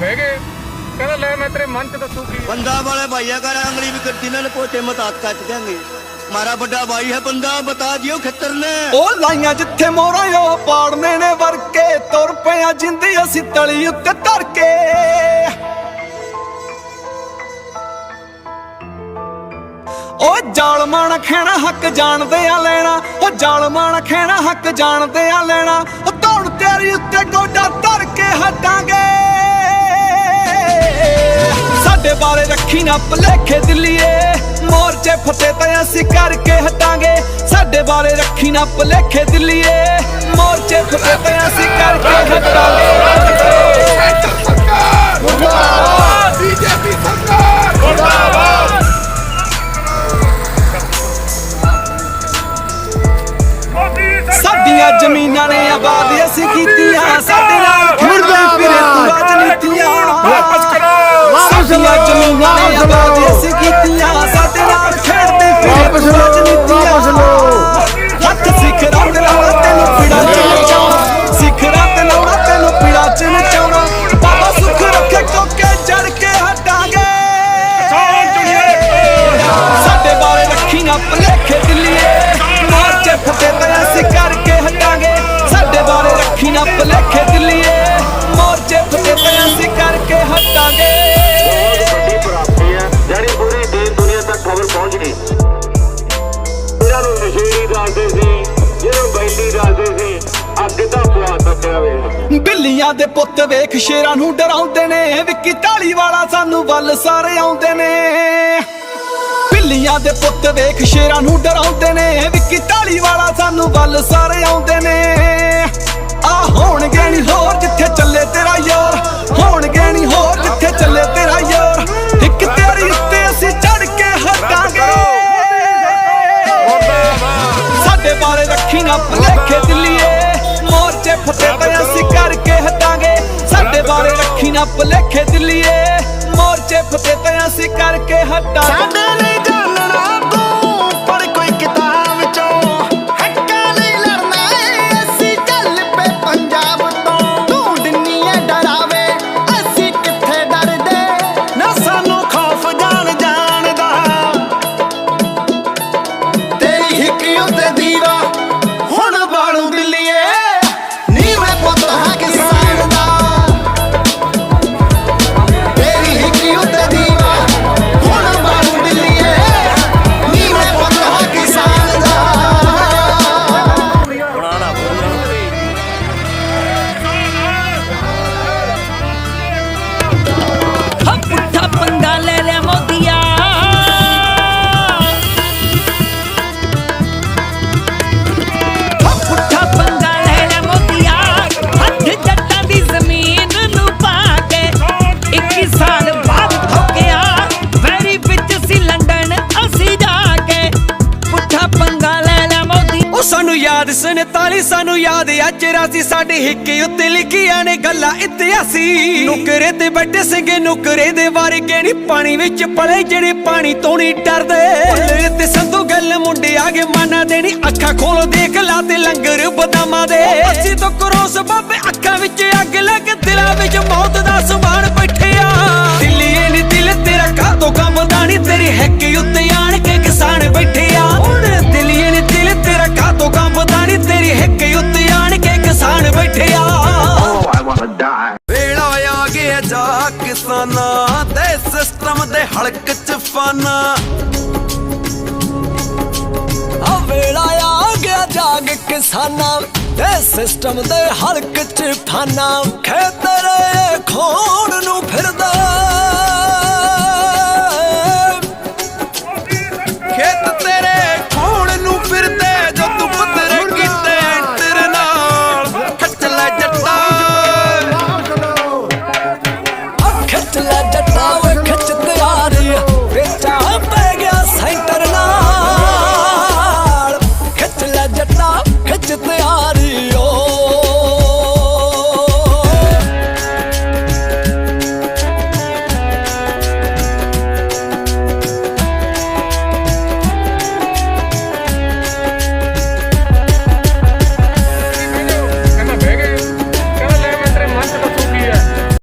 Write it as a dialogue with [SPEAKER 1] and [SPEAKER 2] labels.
[SPEAKER 1] ਬਹਿ ਕਹਿੰਦਾ ਲੈ ਮੈਂ ਤੇਰੇ ਮਨ ਚ ਦੱਸੂ ਕੀ
[SPEAKER 2] ਬੰਦਾ ਵਾਲੇ ਭਾਈਆ ਕਰ ਅੰਗਲੀ ਵੀ ਕਰਤੀ ਨਾਲ ਪੋਚੇ ਮਤਾਤ ਕੱਟ ਦੇਾਂਗੇ ਮਾਰਾ ਵੱਡਾ ਭਾਈ ਹੈ ਬੰਦਾ ਬਤਾ ਦਿਓ ਖੱਤਰ ਨੇ।
[SPEAKER 3] ਉਹ ਲਾਈਆਂ ਜਿੱਥੇ ਮੋਰਾਂ ਪਾੜਨੇ ਨੇ ਵਰਕੇ ਤੁਰ ਪਿਆ ਜਿੰਦੀ ਅਸੀਂ ਤਲੀ ਉੱਤੇ ਧਰ ਕੇ ਉਹ ਜਾਲਮਾਨ ਖੈਣਾ ਹੱਕ ਜਾਣਦੇ ਆ ਲੈਣਾ। ਉਹ ਜਾਲਮਾਨ ਖੈਣਾ ਹੱਕ ਜਾਣਦੇ ਆ ਲੈਣਾ। ਉਹ ਧੌਣ ਤੇਰੀ ਉੱਤੇ ਗੋਡਾ ਧਰ ਕੇ ਹਟਾਂਗੇ। ਰੱਖੀ ਨਾ ਭਲੇਖੇ ਦਿੱਲੀਏ। ਮੋਰਚੇ ਫਤਿਹ ਤਾਂ ਅਸੀਂ ਕਰਕੇ ਹਟਾਂਗੇ। ਸਾਡੇ ਬਾਰੇ ਰੱਖੀ ਨਾ ਭਲੇਖੇ ਦਿੱਲੀਏ। ਮੋਰਚੇ ਫਤਿਹ ਤਾਂ ਅਸੀਂ ਕਰਕੇ ਹਟਾਂਗੇ। ਆਬਾਦ ਅਸੀਂ ਕੀਤੀਆਂ ਸਾਡੇ ਨਾਲ ਖੇਡਦੇ
[SPEAKER 4] ਵਾਪਸ
[SPEAKER 3] ਰਾਜਨੀਤੀਆਂ
[SPEAKER 5] ਵਾਪਸ ਲਓ।
[SPEAKER 3] ਹੱਥ ਸਿਖਰਾਂ ਤੇ ਲਾਉਣਾ ਤੈਨੂੰ ਪੀੜਾ ਚ ਨਚਾਉਣਾ ਸਿਖਰਾਂ ਤੇ ਲਾਉਣਾ ਤੈਨੂੰ ਪੀੜਾ ਚ ਨਚਾਉਣਾ ਬਾਬਾ ਸੁੱਖ ਰੱਖੇ ਕੋਕੇ ਜੜ ਕੇ ਹਟਾਂਗੇ। ਸਾਡੇ ਬਾਰੇ ਰੱਖੀ ਨਾ ਭਲੇਖੇ ਦਿੱਲੀਏ। ਮੋਰਚੇ ਫਤਿਹ ਤਾਂ ਅਸੀਂ ਕਰਕੇ ਹਟਾਂਗੇ। ਸਾਡੇ ਬਾਰੇ ਰੱਖੀ ਨਾ ਭਲੇਖੇ ਦਿੱਲੀਏ। ਮੋਰਚੇ ਫਤਿਹ ਤਾਂ ਅਸੀਂ ਕਰਕੇ ਹਟਾਂਗੇ।
[SPEAKER 6] ਨਸ਼ੇੜੀ ਸੀ ਜਿਹਨੂੰ ਬੈਲੀ ਦੱਸਦੇ ਸੀ, ਅੱਗ ਦਾ ਪੁਆ ਤੱਕਿਆ ਵੇ।
[SPEAKER 3] ਬਿੱਲੀਆਂ ਦੇ ਪੁੱਤ ਵੇਖ ਸ਼ੇਰਾਂ ਨੂੰ ਡਰਾਉਂਦੇ ਨੇ, ਵਿੱਕੀ ਢਾਲੀ ਵਾਲਾ ਸਾਨੂੰ ਵੱਲ ਸਾਰੇ ਆਉਂਦੇ ਨੇ। ਬਿੱਲੀਆਂ ਦੇ ਪੁੱਤ ਵੇਖ ਸ਼ੇਰਾਂ ਨੂੰ ਡਰਾਉਂਦੇ ਨੇ, ਵਿੱਕੀ ਢਾਲੀ ਵਾਲਾ ਸਾਨੂੰ ਵੱਲ ਸਾਰੇ ਆਉਂਦੇ ਨੇ। ਸਾਡੇ ਬਾਰੇ ਰੱਖੀ ਨਾ ਭਲੇਖੇ ਦਿੱਲੀਏ। ਮੋਰਚੇ ਫਤਿਹ ਤਾਂ ਅਸੀਂ ਕਰਕੇ ਹਟਾਂਗੇ। ਸਾਡੇ ਬਾਰੇ ਰੱਖੀ ਨਾ ਭਲੇਖੇ ਦਿੱਲੀਏ। ਮੋਰਚੇ ਫਤਿਹ ਤਾਂ ਅਸੀਂ ਕਰਕੇ ਹਟਾਂਗੇ।
[SPEAKER 5] ਸਾਡੇ ਲਈ ਸਾਨੂੰ
[SPEAKER 3] ਯਾਦ ਸਨਤਾਲੀ ਸਾਨੂੰ ਯਾਦ ਅੱਜ ਰਾਸੀ ਸਾਡੇ ਹਿੱਕੇ ਉੱਤੇ ਲਿਖੀਆਂ ਨੇ ਗੱਲਾਂ ਇਤਿਹਾਸੀ। ਨੁਕਰੇ ਤੇ ਬੈਠੇ ਸਿੰਘੇ ਨੁਕਰੇ ਦੇ ਵਰਗੇ ਨਹੀਂ ਪਾਣੀ ਵਿੱਚ ਪਲੇ, ਜਿਹੜੇ ਪਾਣੀ ਤੋਂ ਨਹੀਂ ਡਰਦੇ। ਭੁੱਲੇ ਤੇ ਸੰਧੂ ਗੱਲ ਮੁੰਡੇ ਆ ਗਏ ਮਾਨਾ ਦੇਣੀ, ਅੱਖਾਂ ਖੋਲ, ਦੇਖ ਲਾ ਤੇ ਲੰਗਰ ਬਦਾਮਾਂ ਦੇ। ਅਸੀਂ ਤੋਂ ਕਰੋਸ ਬਾਬੇ ਅੱਖਾਂ ਵਿੱਚ ਸੜਕ 'ਚ ਫਾਨਾ। ਆ ਵੇਲਾ ਆ ਗਿਆ ਜਾਗ ਕਿਸਾਨਾਂ। ਤੇ ਸਿਸਟਮ ਦੇ ਹਲਕ 'ਚ ਫਾਨਾ ਖੇਤਰੇ ਖੋਣ ਨੂੰ ਫਿਰਦਾ। Love.